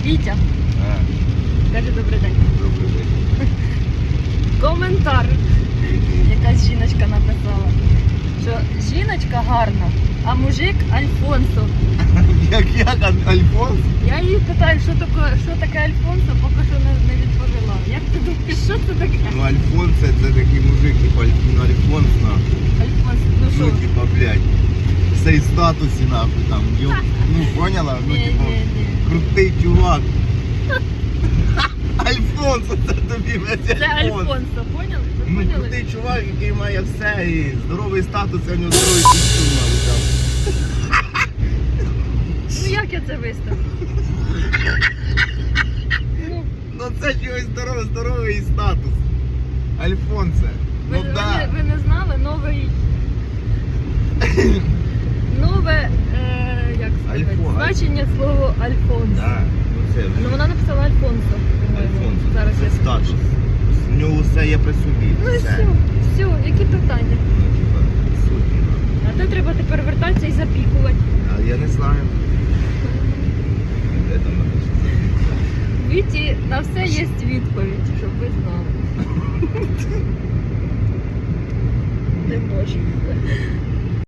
Вітя, А, каже добрий день. добрий день. Коментар. Якась жіночка написала, що жіночка гарна, а мужик Альфонсо. Як як Ан- Альфонс? Я її питаю, що таке, що таке Альфонсо, поки що не, не відповіла. Як ти думаєш, що це таке? Ну Альфонс це, це такий мужик, типа Аль- ну, Альфонс нахуй. Альфонсо, ну Ну, що? типа, блядь. Все в статусі нахуй там. йо- Ну, поняла? Ну, Ні, типа, ні, ні. Крутий чувак. Альфонс, це тобі Це Альфонсо, поняли? Ви Ну, поняли? крутий чувак, який має все, і здоровий статус, а в нього здоровий костюм там. Ну як я це виставлю? Ну, Ну це його здоровий, здоровий статус. Альфонсе. ви, Ну ви, да. не, ви не знали новий. значення слова Альфонс. Да. Ну це Ну вона написала Альфонсо. по-моєму. Альфонс. Зараз це я статус. В нього все є при собі. Ну і все. все, все, які питання? Ну, типа, сутні. А то треба тепер вертатися і запікувати. А я не знаю. Де там написано? Віті на все є відповідь, щоб ви знали. Не можу.